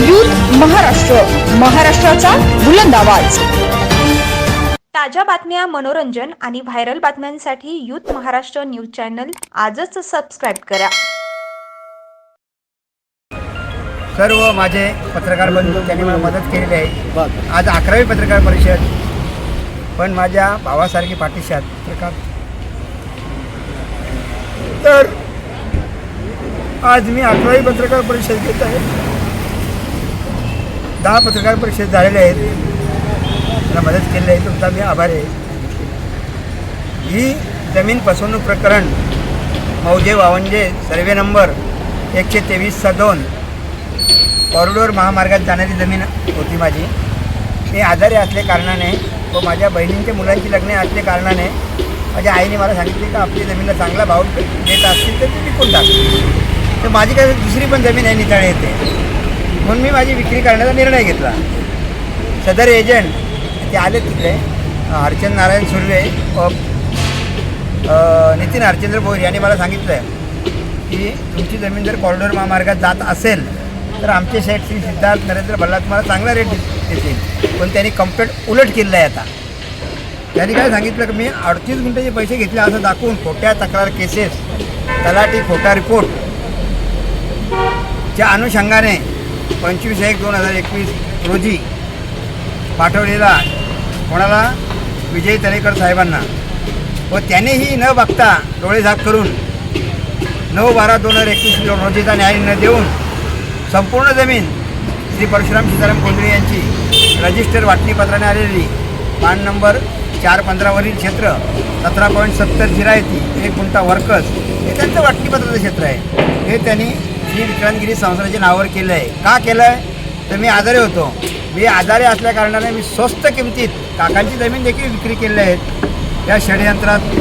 Youth Maharashtra महाराष्ट्राचा बुलंद आवाज. ताज्या बातम्या मनोरंजन आणि व्हायरल बातम्यांसाठी यूथ महाराष्ट्र न्यूज चॅनल आजच सबस्क्राईब करा. सर्व माझे पत्रकार बंधू त्यांनी मला मदत केलेली आहे. आज अकरावी पत्रकार परिषद पण माझ्या भावासारखी पाठीशी आहेत पत्रकार. तर आज मी अकरावी पत्रकार परिषद घेत आहे. दहा पत्रकार परिषद झालेले आहेत. मला मदत केली आहे. तुमचा मी आभारी आहे. ही जमीन फसवणूक प्रकरण मौजे वावंजे सर्वे नंबर एकशे तेवीसचा दोन कॉरिडोर महामार्गात जाणारी जमीन होती माझी. मी आजारी असल्या कारणाने व माझ्या बहिणींच्या मुलांची लग्ने असल्या कारणाने माझ्या आईने मला सांगितले का आपली जमीनला चांगला भाव देत असतील तर ती विकून टाक. तर माझी काय दुसरी पण जमीन आहे निताळे येते म्हणून मी माझी विक्री करण्याचा निर्णय घेतला. सदर एजंट ते आले तिकडे. हरचंद नारायण सुर्वे नितीन हरचंद्र भोईर यांनी मला सांगितलं की तुमची जमीन जर कॉरिडोर महामार्गात जात असेल तर आमचे शेठ श्री सिद्धार्थ नरेंद्र भल्ला तुम्हाला चांगला रेट देतील. पण त्यांनी कंप्लेंट उलट केलेलं आहे आता. त्यांनी काय सांगितलं की मी अडतीस मिनटाचे पैसे घेतले असं दाखवून खोट्या तक्रार केसेस तलाठी खोटा रिपोर्ट च्या अनुषंगाने पंचवीस एक दोन हजार एकवीस रोजी पाठवलेला कोणाला? विजय तलेकर साहेबांना. व त्यानेही न बघता डोळेझाक करून नऊ बारा दोन हजार एकवीस रोजीचा न्याय न देऊन संपूर्ण जमीन श्री परशुराम सीताराम कोंडरे यांची रजिस्टर वाटणीपत्राने आलेली. पान नंबर चार पंधरावरील क्षेत्र सतरा पॉईंट सत्तर जिरायती एक गुंटा वर्कस. हे त्यांचं वाटणीपत्राचं क्षेत्र आहे. हे त्यांनी श्री विक्रांतगिरी संस्थाच्या नावावर केलं आहे. का केलं आहे तर मी आजारी होतो. मी आजारी असल्या कारणाने मी स्वस्त किमतीत काकांची जमीन देखील विक्री केलेली आहेत या षडयंत्रात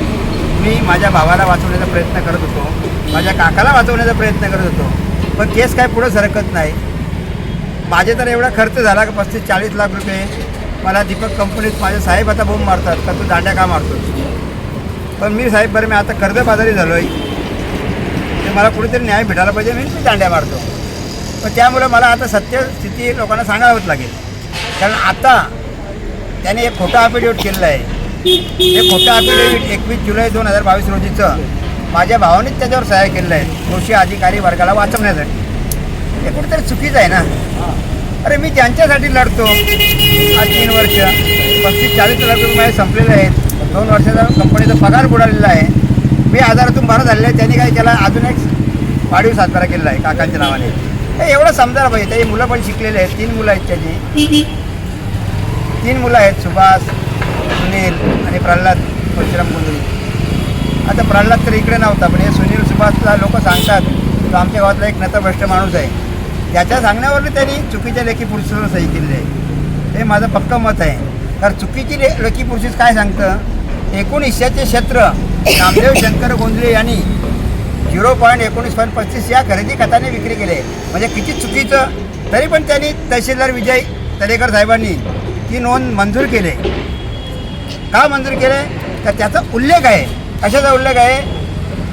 मी माझ्या भावाला वाचवण्याचा प्रयत्न करत होतो. माझ्या काकाला वाचवण्याचा प्रयत्न करत होतो. पण केस काय पुढं सरकत नाही. माझे तर एवढा खर्च झाला की पस्तीस चाळीस लाख रुपये मला दीपक कंपनीत माझे साहेब आता बोंब मारतात का? तू दांड्या का मारतो पण मी साहेब बरं मी आता कर्जबाजारी झालो आहे म्हणजे मला कुठेतरी न्याय भेटायला पाहिजे मी मी दांड्या मारतो. पण त्यामुळे मला आता सत्यस्थिती लोकांना सांगावंच लागेल. कारण आता त्याने एक खोटा अफिडेविट केलेलं आहे. हे खोटं अफिडेविट एकवीस जुलै दोन हजार बावीस रोजीचं माझ्या भावानेच त्याच्यावर सहाय्य केलेलं आहे कृषी अधिकारी वर्गाला वाचवण्यासाठी. हे कुठेतरी चुकीचं आहे ना? अरे मी ज्यांच्यासाठी लढतो आज तीन वर्ष पस्तीस चाळीस लाख रुपये संपलेले आहेत. दोन वर्षाचा कंपनीचा पगार बुडालेला आहे. मी आजारातून बरं झालेलं आहे. त्यांनी काय केला? अजून एक वाढीव सातबारा केलेला आहे काकांच्या नावाने. हे एवढं समजायला पाहिजे. त्याची मुलं पण शिकलेले आहेत. तीन मुलं आहेत त्याची तीन मुलं आहेत. सुभाष सुनील आणि प्रल्हाद परशुराम कुंदळी आता प्रल्हाद तर इकडे नव्हता पण हे सुनील सुभाषला लोक सांगतात तो आमच्या गावातला एक नतभ्रष्ट माणूस आहे. त्याच्या सांगण्यावरनं त्यांनी चुकीच्या लेखी पुरुषावर सही केलेली आहे. हे माझं पक्कं मत आहे. तर चुकीची ले लेखी पुरुषीस काय सांगतं? एकूण हिश्श्याचे क्षेत्र नामदेव शंकर गोंधळे यांनी झिरो पॉईंट एकोणीस पॉईंट पस्तीस या खरेदी खताने विक्री केले. म्हणजे किती चुकीचं? तरी पण त्यांनी तहसीलदार विजय तरेकर साहेबांनी ती नोंद मंजूर केले. का मंजूर केले? तर त्याचा उल्लेख आहे. कशाचा उल्लेख आहे?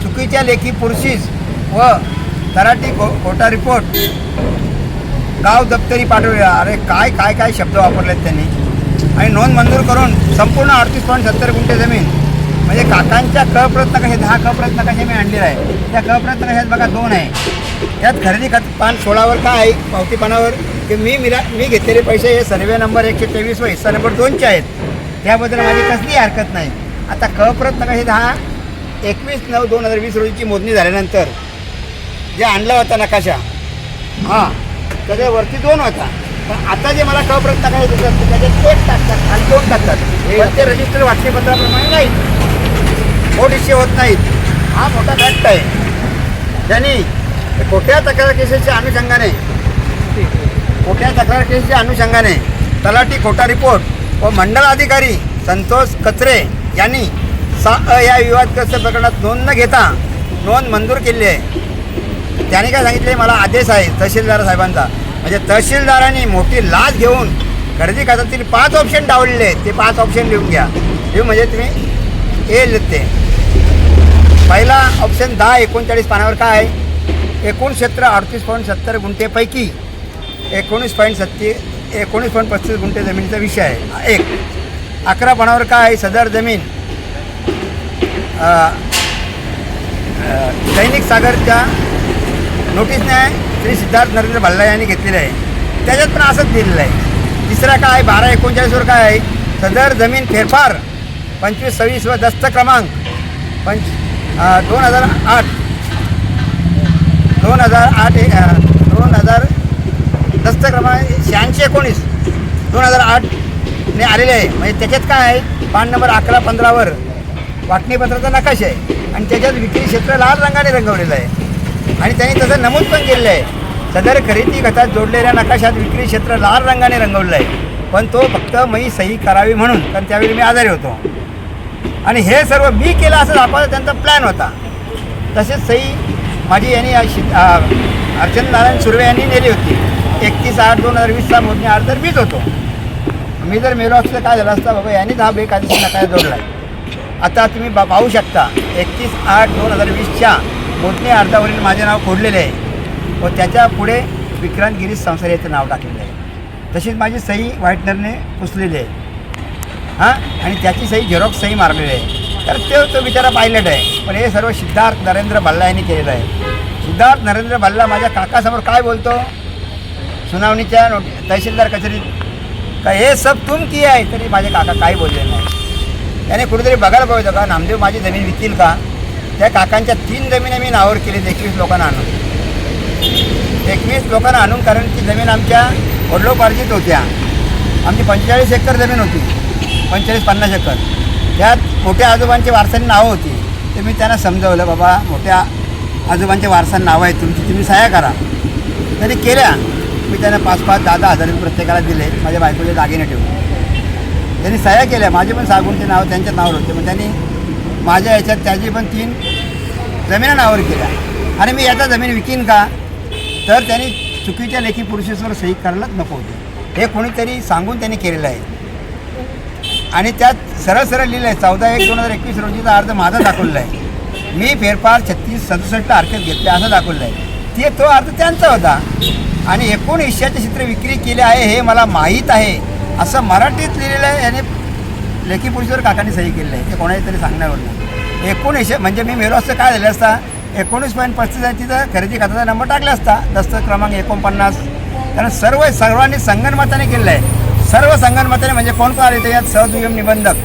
चुकीच्या लेखी पुरुषीस व तराटी गो खोटा रिपोर्ट. गाव दप्तरी पाठवल्या अरे काय काय काय शब्द वापरलेत त्यांनी? आणि नोंद मंजूर करून संपूर्ण अडतीस पॉईंट सत्तर गुंठे जमीन म्हणजे काकांच्या क प्रयत्न कसे दहा क प्रयत्न कसे मी आणलेला आहे. त्या क कशात बघा दोन आहे. त्यात खरेदी खत पान सोळावर काय आहे? पावती पानावर. की मी मिरा मी घेतलेले पैसे हे सर्वे नंबर एकशे तेवीस व हिस्सा नंबर दोनचे आहेत. त्याबद्दल माझी कसली हरकत नाही. आता क प्रयत्न कसे दहा? एकवीस नऊ दोन हजार वीस रोजीची मोजणी झाल्यानंतर जे आणला होता नकाशा हां त्याच्यावरती दोन होता. पण आता जे मला क प्रयत्न काय त्याचे त्याच्यात एक टाकतात आणि दोन टाकतात. ते रजिस्टर वाटणीपत्राप्रमाणे नाही. मोठीशी होत नाहीत. हा मोठा फॅक्ट आहे. त्यांनी खोट्या तक्रार केसेसच्या अनुषंगाने खोट्या तक्रार केसेसच्या अनुषंगाने तलाठी खोटा रिपोर्ट व मंडळ अधिकारी संतोष कचरे यांनी सा अ या विवादग्रस्त प्रकरणात नोंद न घेता नोंद मंजूर केली आहे. त्याने काय सांगितले? मला आदेश आहे तहसीलदार साहेबांचा. म्हणजे तहसीलदारांनी मोठी लाच घेऊन खरेदी खात्यातील पाच ऑप्शन डावलेले आहेत. ते पाच ऑप्शन लिहून घ्या. लिहून म्हणजे तुम्ही ए ते पहिला ऑप्शन दहा एकोणचाळीस पानावर काय आहे? एकूण क्षेत्र अडतीस पॉईंट सत्तर गुंठेपैकी एकोणीस पॉईंट सत्ती एकोणीस पॉईंट पस्तीस गुंठे जमिनीचा विषय आहे. एक. अकरा पानावर काय आहे? सदर जमीन. दैनिक सागरच्या नोटीसने श्री सिद्धार्थ नरेंद्र भल्ला यांनी घेतलेलं आहे. त्याच्यात पण असंच दिलेलं आहे. तिसरा काय आहे? बारा एकोणचाळीसवर काय आहे? सदर जमीन फेरफार पंचवीस सव्वीस व दस्त क्रमांक. पंच दोन हजार आठ. दोन हजार आठ एक दोन हजार दस्त क्रमांक शहाऐंशी एकोणीस. दोन हजार आठने आलेले आहे. म्हणजे त्याच्यात काय आहे? पान नंबर अकरा पंधरावर वाटणीपत्राचा नकाश आहे. आणि त्याच्यात विक्री क्षेत्र लाल रंगाने रंगवलेलं आहे. आणि त्यांनी तसं नमूद पण केलेलं आहे. सदर खरेदी गटात जोडलेल्या नकाशात विक्री क्षेत्र लाल रंगाने रंगवलं आहे. पण तो फक्त मी सही करावी म्हणून कारण त्यावेळी मी आजारी होतो. आणि हे सर्व मी केलं असं दाखवायचा त्यांचा प्लॅन होता. तसेच सही माझी यांनी अर्चन नारायण सुर्वे यांनी नेली होती. एकतीस आठ दोन हजार वीसचा मोजणी आठ तर मीच होतो. मी जर मेलो असतं काय झालं असता? बाबा यांनीच हा बेकायदेशीर नकाशा जोडला आहे आता तुम्ही बा पाहू शकता एकतीस आठ दोन हजार वीसच्या मोजणी अर्जावरील माझे नाव खोडलेले आहे. व त्याच्या पुढे विक्रांत गिरीश संसार याचं नाव टाकलेलं आहे. तशीच माझी सही व्हाईटनरने पुसलेली आहे. हां? आणि त्याची सही झेरॉक्स सही मारलेली आहे. तर तो तो बिचारा पायलट आहे. पण हे सर्व सिद्धार्थ नरेंद्र भल्ला यांनी केलेलं आहे. सिद्धार्थ नरेंद्र भल्ला माझ्या काकासमोर काय बोलतो? सुनावणीच्या नोट तहसीलदार कचेरीत. का हे सब तुम की आहे तरी माझे काका काही बोलले नाही. त्याने कुठेतरी बघायला पाहिजे का? नामदेव माझी जमीन विकील का? त्या काकांच्या तीन जमिनी मी नावावर केली एकवीस लोकांना आणून. एकवीस लोकांना आणून कारण ती जमीन आमच्या वडलोपार्जित होत्या. आमची पंचेचाळीस एकर जमीन होती. पंचेचाळीस पन्नास एकर. त्यात मोठ्या आजोबांची वारसांनी नावं होती. ते मी त्यांना समजवलं बाबा मोठ्या आजोबांच्या वारसांनी नावं आहेत तुमची तुम्ही सहाय्या करा. त्यांनी केल्या. मी त्यांना पाच पाच दहा दहा हजार रुपये प्रत्येकाला दिले. माझ्या बायकोचे दागिने ठेवून. त्यांनी सह्या केल्या. माझे पण सागूनचे नाव त्यांच्या नावावर होते. मग त्यांनी माझ्या याच्यात त्याची पण तीन जमिना नावावर केल्या. आणि मी याचा जमीन विकीन का? तर त्यांनी चुकीच्या लेखी पुरुषेश्वर सही करायलाच नको होते. हे कोणीतरी सांगून त्यांनी केलेलं आहे. आणि त्यात सरळ सरळ लिहिलं आहे चौदा एक दोन हजार एकवीस रोजीचा अर्ज माझा दाखवलेला आहे. मी फेरफार छत्तीस सदुसष्ट हरकत घेतले असं दाखवलं आहे. ते तो अर्ज त्यांचा होता. आणि एकूण हिश्श्याचे चित्र विक्री केले आहे हे मला माहीत आहे असं मराठीत लिहिलेलं आहे याने लेखी पुरुषवर काकांनी सही केलेलं आहे. ते कोणाही तरी सांगण्यावर नाही एकूण हिशे म्हणजे मी मेलो असतं काय झालं असता? एकोणीस पॉईंट पस्तीस आहे तिथं खरेदी खात्याचा नंबर टाकला असता. दस्त क्रमांक एकोणपन्नास. कारण सर्व सर्वांनी संगणमताने केलेलं आहे. सर्व संघांमध्ये म्हणजे कोण कोण आले यात सहजुयम निबंधक.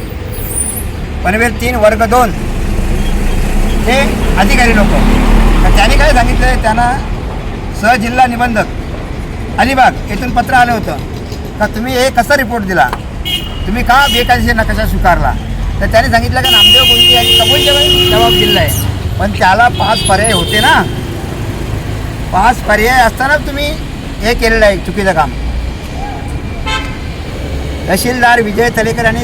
पनवेल तीन वर्ग दोन. हे अधिकारी लोक. तर त्यांनी काय सांगितलं आहे त्यांना सहजिल्हा निबंधक. अलिबाग येथून पत्र आलं होतं. का तुम्ही हे कसा रिपोर्ट दिला? तुम्ही का बेकायदेशीर नकाशा स्वीकारला? तर त्याने सांगितलं का नामदेव गोंदी यांनी कबूल जवाब जबाब दिला आहे पण त्याला पाच पर्याय होते ना. पाच पर्याय असताना तुम्ही हे केलेलं आहे चुकीचं काम. तहसीलदार विजय तलेकर यांनी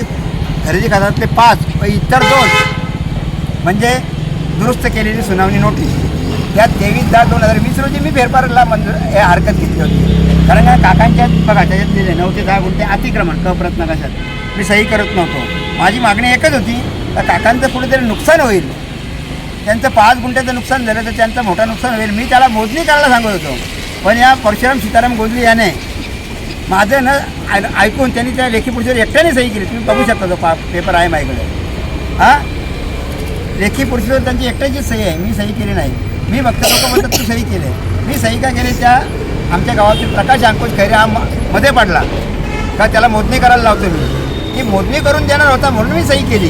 खरेदी खात्यातले पाच व इतर दोन म्हणजे दुरुस्त केलेली सुनावणी नोटीस. त्यात तेवीस दहा दोन हजार वीस रोजी मी फेरफारला मंजूर हे हरकत घेतली होती. कारण का काकांच्यात बघा त्याच्यात लिहिले नऊ ते दहा गुंठे अतिक्रमण कप्रत्न कशात मी सही करत नव्हतो. माझी मागणी एकच होती तर काकांचं कुठेतरी नुकसान होईल. त्यांचं पाच गुंठ्याचं नुकसान झालं तर त्यांचं मोठं नुकसान होईल. मी त्याला मोजणी करायला सांगत होतो. पण या परशुराम सीताराम गोजली याने माझं ना ऐकून त्यांनी त्या लेखी पुरुषावर एकट्याने सही केली. तुम्ही बघू शकता तो पा पेपर आहे माझ्याकडे. हां? लेखी पुरुषावर त्यांची एकट्याची सही आहे. मी सही केली नाही. मी फक्त लोक म्हणतात तू सही केले. मी सही का केली? त्या आमच्या गावातील प्रकाश अंकुश खैरे हा मध्ये पडला. का त्याला मोजणी करायला लावतो मी? ती मोजणी करून देणार होता म्हणून मी सही केली.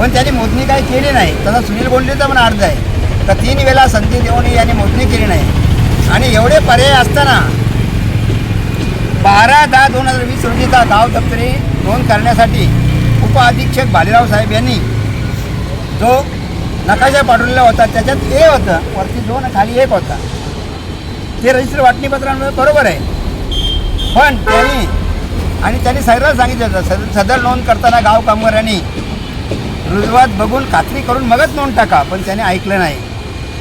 पण त्याने मोजणी काही केली नाही. तसा सुनील गोंडलेचा पण अर्ज आहे. तर तीन वेळा संधी देऊन यांनी मोजणी केली नाही. आणि एवढे पर्याय असताना बारा दहा दोन हजार वीस रोजीचा गाव दप्तरी नोंद करण्यासाठी उपअधीक्षक भालेराव साहेब यांनी जो नकाशा पाठवलेला होता त्याच्यात ए होतं वरती दोन खाली एक होता. ते रजिस्टर वाटणीपत्रांमध्ये बरोबर आहे. पण त्यांनी आणि त्यांनी सगळं सांगितलं होतं सद सदर नोंद करताना गाव कामगारांनी रुजवात बघून खात्री करून मगच नोंद टाका पण त्याने ऐकलं नाही.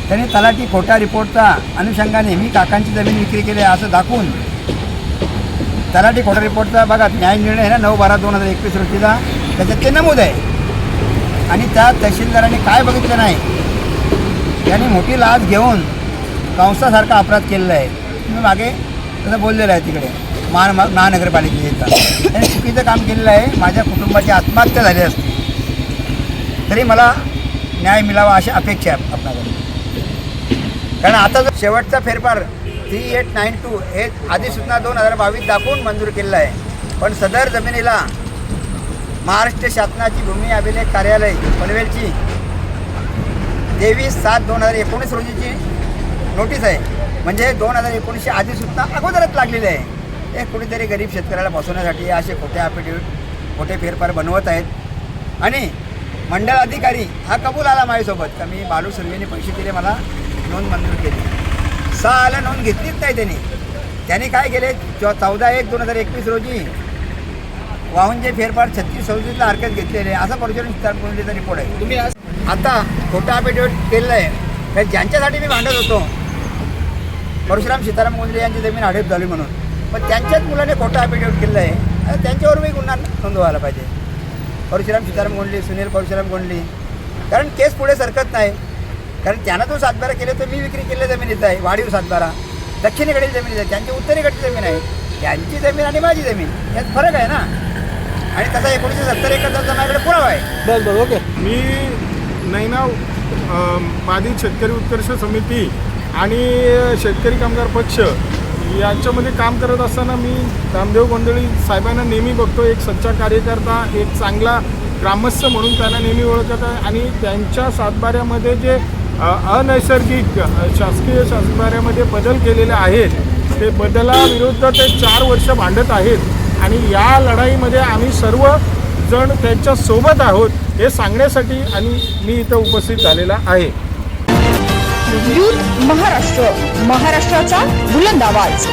त्यांनी तलाठी खोटा रिपोर्टचा अनुषंगाने मी काकांची जमीन विक्री केली आहे असं दाखवून तलाठी खोटा रिपोर्टचा बघा न्याय निर्णय आहे ना नऊ बारा दोन हजार एकवीस रोजीचा. त्याच्यात ते नमूद आहे. आणि त्या तहसीलदारांनी काय बघितलं नाही त्यांनी मोठी लाच घेऊन कंसासारखा अपराध केलेला आहे. तुम्ही मागे तसं बोललेलं आहे तिकडे. महान महानगरपालिकेचा. त्यांनी चुकीचं काम केलेलं आहे. माझ्या कुटुंबाची आत्महत्या झाली असते. तरी मला न्याय मिळावा अशी अपेक्षा आहे आपणाकडे कारण आता जो शेवटचा फेरफार थ्री एट नाईन टू हे अधिसूचना दोन हजार बावीस दाखवून मंजूर केलेलं आहे. पण सदर जमिनीला महाराष्ट्र शासनाची भूमी अभिलेख कार्यालय पनवेलची तेवीस सात दोन हजार एकोणीस रोजीची नोटीस आहे. म्हणजे दोन हजार एकोणीसशे अधिसूचना अगोदरच लागलेली आहे. हे कुणीतरी गरीब शेतकऱ्याला बसवण्यासाठी असे खोटे अफिडेविट खोटे फेरफार बनवत आहेत. आणि मंडळ अधिकारी हा कबूल आला माझ्यासोबत. का मी बालू सर्वेने पैसे दिले मला नोंद मंजूर केली. सहा आला नोंद घेतलीच नाही त्यांनी. त्यांनी काय केले? चौ चौदा एक दोन हजार एकवीस रोजी वाहून जे फेरफार छत्तीस सव्वीसला हरकत घेतलेले असा स्टार्ट रिपोर्ट आहे तुम्ही आता खोटा अफिडेविट केलेलं आहे तर ज्यांच्यासाठी मी भांडत होतो परशुराम सीताराम गोंधळे यांची जमीन हडप झाली म्हणून. पण त्यांच्याच मुलाने खोटा अफिडेविट केलेलं आहे आता त्यांच्यावरही गुन्हा नोंदवायला पाहिजे. परशुराम सीताराम गोंधळे सुनील परशुराम गोंधळे कारण केस पुढे सरकत नाही. कारण त्यानं तो सातबारा केले तर मी विक्री केलेल्या जमिनीत आहे वाढीव सातबारा. दक्षिणेकडील जमीन आहे त्यांची उत्तरेकडची जमीन आहे. त्यांची जमीन आणि माझी जमीन यात फरक आहे ना? आणि तसा एकोणीसशे सत्तर एकरचा माझ्याकडे पुरावा आहे. बरं बरं ओके. मी नैना बाधित शेतकरी उत्कर्ष समिती आणि शेतकरी कामगार पक्ष यांच्यामध्ये काम करत असताना मी रामदेव गोंधळी साहेबांना नेहमी बघतो एक सच्चा कार्यकर्ता एक चांगला ग्रामस्थ म्हणून त्यांना नेहमी ओळखत आहे. आणि त्यांच्या सातबाऱ्यामध्ये जे अनैसर्गिक शासकीय सातबाऱ्यामध्ये बदल केलेले आहेत. ते बदलाविरुद्ध ते चार वर्ष भांडत आहेत. आणि या लढाईमध्ये आम्ही सर्व जण त्यांच्यासोबत आहोत हे सांगण्यासाठी आणि मी इथं उपस्थित झालेला आहे. महाराष्ट्र महाराष्ट्राचा बुलंद आवाज.